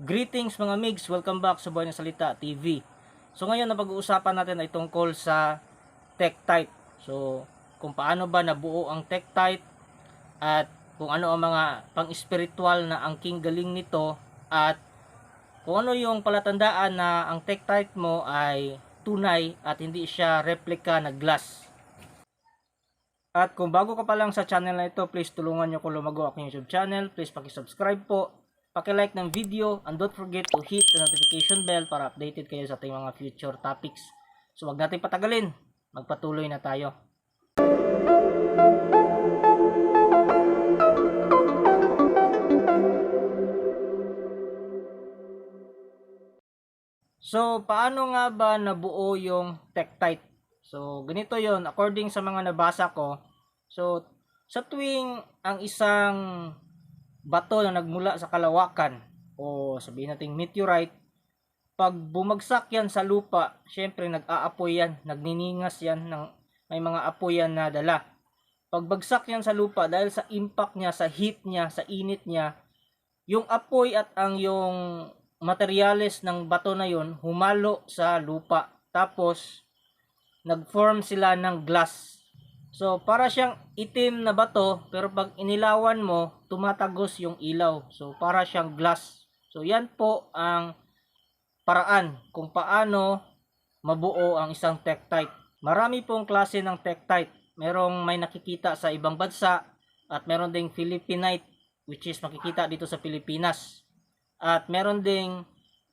Greetings mga migs, welcome back sa Buhay ng Salita TV. So ngayon na pag-uusapan natin ay tungkol sa Tektite. So kung paano ba nabuo ang Tektite at kung ano ang mga pang-spiritual na angking galing nito at kung ano yung palatandaan na ang Tektite mo ay tunay at hindi siya replica na glass. At kung bago ka pa lang sa channel na ito, please tulungan nyo ko lumago aking YouTube channel. Please paki-subscribe po Paki-like ng video and don't forget to hit the notification bell para updated kayo sa ating mga future topics. So wag natin patagalin, magpatuloy na tayo. So, paano nga ba nabuo yung Tektite? So, ganito yon according sa mga nabasa ko. So, sa tuwing ang isang bato na nagmula sa kalawakan o sabihin nating meteorite, pag bumagsak yan sa lupa, syempre nag-aapoy yan, nagniningas yan, ng, may mga apoy yan na dala. Pag bagsak yan sa lupa, dahil sa impact niya, sa heat niya, sa init niya, yung apoy at ang yung materyales ng bato na yon humalo sa lupa. Tapos, nag-form sila ng glass. So, para siyang itim na bato, pero pag inilawan mo, tumatagos yung ilaw. So, para siyang glass. So, yan po ang paraan kung paano mabuo ang isang tektite. Marami pong klase ng tektite. Merong may nakikita sa ibang bansa at meron ding Philippinite which is makikita dito sa Pilipinas. At meron ding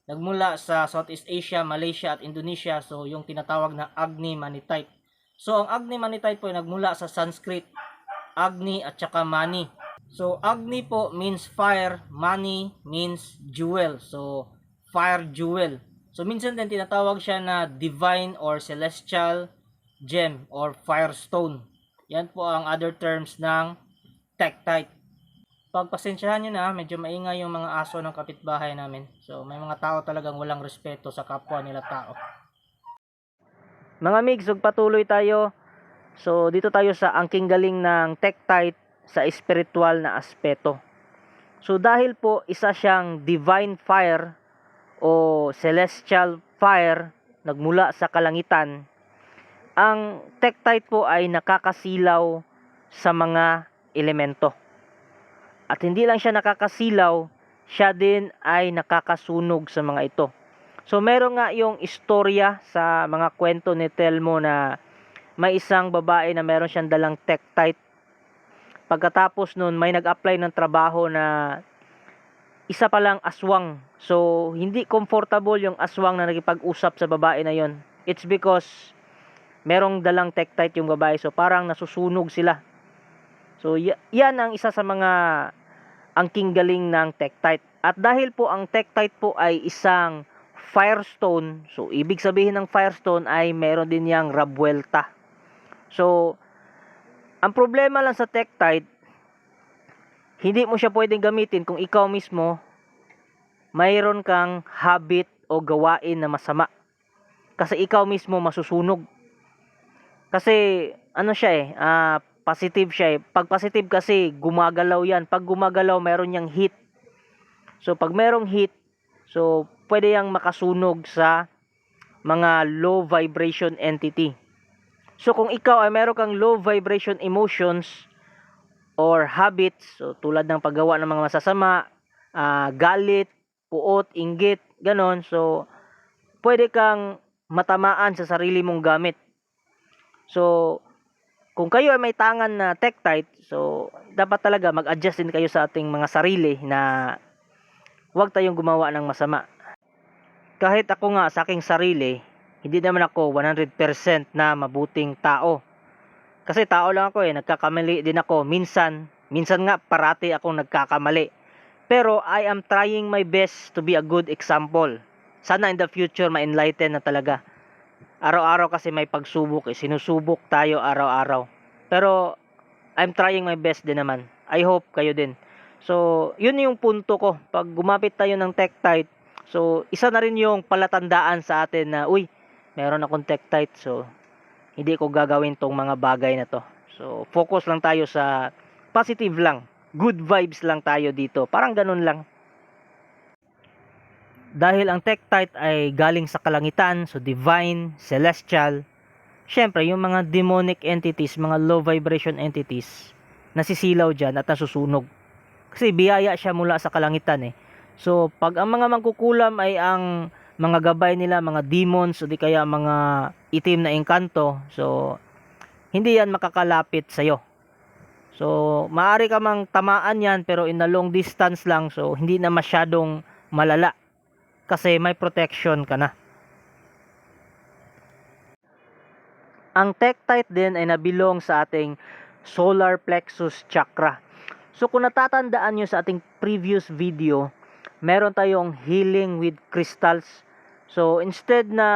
nagmula sa Southeast Asia, Malaysia at Indonesia. So, yung tinatawag na Agni Manitite. So, ang Agni Manitite po ay nagmula sa Sanskrit, Agni at saka Mani. So, Agni po means fire, Mani means jewel. So, fire jewel. So, minsan din tinatawag siya na divine or celestial gem or firestone. Yan po ang other terms ng tektite. Pagpasensyahan nyo na, medyo maingay yung mga aso ng kapitbahay namin. So, may mga tao talagang walang respeto sa kapwa nila tao. Mga migs, patuloy tayo. So, dito tayo sa angking galing ng tektite sa spiritual na aspeto. So, dahil po isa siyang divine fire o celestial fire nagmula sa kalangitan, ang tektite po ay nakakasilaw sa mga elemento. At hindi lang siya nakakasilaw, siya din ay nakakasunog sa mga ito. So meron nga yung istorya sa mga kwento ni Telmo na may isang babae na meron siyang dalang tektite. Pagkatapos nun, may nag-apply ng trabaho na isa pa lang aswang. So, hindi comfortable yung aswang na nagipag-usap sa babae na yon. It's because merong dalang tektite yung babae. So, parang nasusunog sila. So, yan ang isa sa mga angking galing ng tektite. At dahil po ang tektite po ay isang firestone, so ibig sabihin ng firestone ay meron din yang rabwelta. So, ang problema lang sa tektite, hindi mo siya pwedeng gamitin kung ikaw mismo mayroon kang habit o gawain na masama. Kasi ikaw mismo masusunog. Kasi ano siya eh, ah, positive siya eh. Pag positive kasi gumagalaw yan. Pag gumagalaw meron yang heat. So pag merong heat, so pwede yang makasunog sa mga low vibration entity. So kung ikaw ay meron kang low vibration emotions or habits, so tulad ng paggawa ng mga masasama, ah, galit, puot, inggit, ganon. So pwede kang matamaan sa sarili mong gamit. So kung kayo ay may tangan na tektite, so dapat talaga mag-adjust din kayo sa ating mga sarili na huwag tayong gumawa ng masama. Kahit ako nga sa aking sarili, hindi naman ako 100% na mabuting tao. Kasi tao lang ako eh, nagkakamali din ako minsan. Minsan nga parati akong nagkakamali. Pero I am trying my best to be a good example. Sana in the future ma-enlighten na talaga. Araw-araw kasi may pagsubok eh. Sinusubok tayo araw-araw. Pero I'm trying my best din naman. I hope kayo din. So, yun yung punto ko. Pag gumapit tayo ng tektite, so isa na rin yung palatandaan sa atin na, uy, meron akong tektite. So, hindi ko gagawin tong mga bagay na to. So, focus lang tayo sa positive lang. Good vibes lang tayo dito. Parang ganun lang. dahil ang Tektite ay galing sa kalangitan, so divine, celestial, syempre yung mga demonic entities, mga low vibration entities, nasisilaw dyan at nasusunog. Kasi biyaya siya mula sa kalangitan eh. So, pag ang mga mangkukulam ay ang mga gabay nila, mga demons, o di kaya mga itim na engkanto, so, hindi yan makakalapit sa'yo. So, maaari ka mang tamaan yan, pero in a long distance lang, so, hindi na masyadong malala. Kasi may protection ka na. Ang Tektite din ay nabilong sa ating solar plexus chakra. So kung natatandaan nyo sa ating previous video, meron tayong healing with crystals. So instead na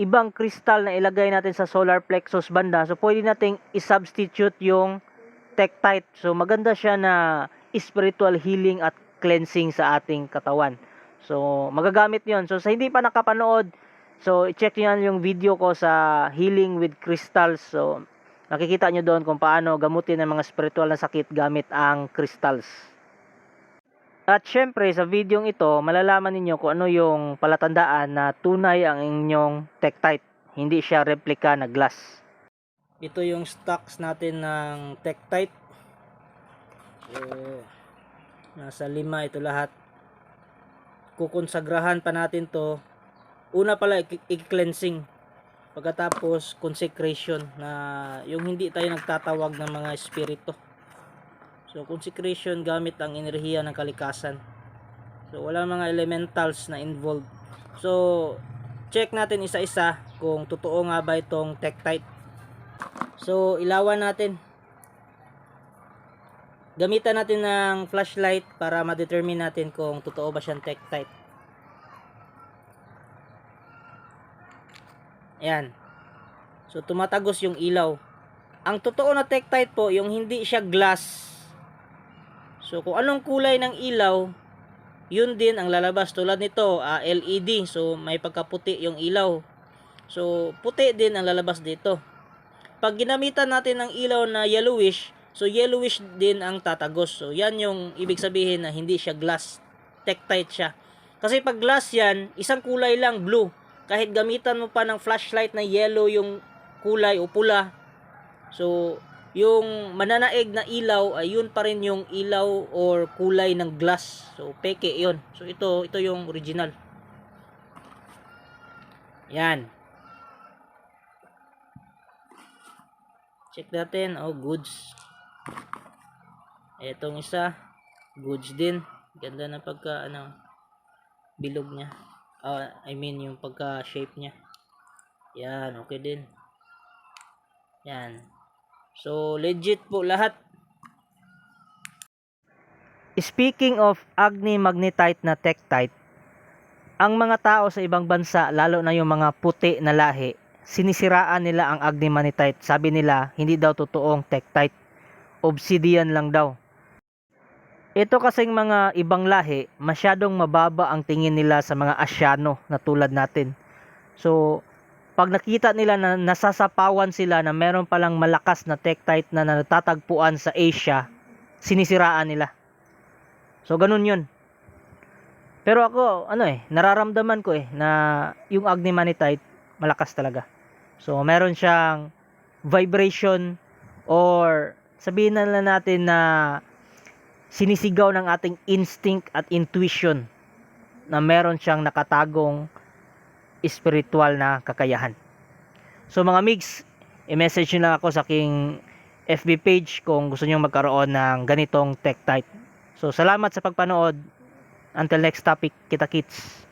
ibang crystal na ilagay natin sa solar plexus banda, so pwede nating i-substitute yung Tektite. So maganda siya na spiritual healing at cleansing sa ating katawan. So magagamit yon So sa hindi pa nakapanood, so i-check nyo yung video ko sa healing with crystals. So makikita nyo doon kung paano gamutin ang mga spiritual na sakit gamit ang crystals. At syempre sa video ito, malalaman ninyo kung ano yung palatandaan na tunay ang inyong Tektite. Hindi siya replica na glass. Ito yung stocks natin ng Tektite. So, nasa lima ito lahat. Kukonsagrahan pa natin to. Una pala, i-cleansing. Pagkatapos, consecration na yung hindi tayo nagtatawag ng mga espiritu. So, consecration gamit ang enerhiya ng kalikasan. So, wala mga elementals na involved. So, check natin isa-isa kung totoo nga ba itong Tektite. So, ilawan natin. Gamitan natin ng flashlight para ma-determine natin kung totoo ba siyang Tektite. Ayan. So, tumatagos yung ilaw. Ang totoo na Tektite po, yung hindi siya glass. So, kung anong kulay ng ilaw, yun din ang lalabas. Tulad nito, ah, LED. So, may pagkaputi yung ilaw. So, puti din ang lalabas dito. Pag ginamitan natin ng ilaw na yellowish, so yellowish din ang tatagos. So, yan yung ibig sabihin na hindi siya glass. Tektite siya. Kasi pag glass yan, isang kulay lang, blue. Kahit gamitan mo pa ng flashlight na yellow yung kulay o pula. So, yung mananaig na ilaw ay yun pa rin yung ilaw or kulay ng glass. So, peke yun. So, ito, ito yung original. Yan. Check natin. Oh, goods. Etong isa. Goods din. Ganda ng pagka, ano, bilog niya. Ah, I mean, yung pagka-shape niya. Yan, okay din. Yan. So, legit po lahat. Speaking of Agni Magnetite na Tektite, ang mga tao sa ibang bansa, lalo na yung mga puti na lahi, sinisiraan nila ang Agni Magnetite. Sabi nila, hindi daw totoong Tektite. Obsidian lang daw. Ito kasing mga ibang lahi, masyadong mababa ang tingin nila sa mga Asyano na tulad natin. So, pag nakita nila na nasasapawan sila na meron palang malakas na Tektite na natatagpuan sa Asia, sinisiraan nila. So, ganun yun. Pero ako, ano eh, nararamdaman ko eh, na yung Agnimanitite, malakas talaga. So, meron siyang vibration or sabihin na lang natin na sinisigaw ng ating instinct at intuition na meron siyang nakatagong spiritual na kakayahan. So mga mix, i-message nyo lang ako sa aking FB page kung gusto nyo magkaroon ng ganitong tech type. So salamat sa pagpanood. Until next topic, kita kits.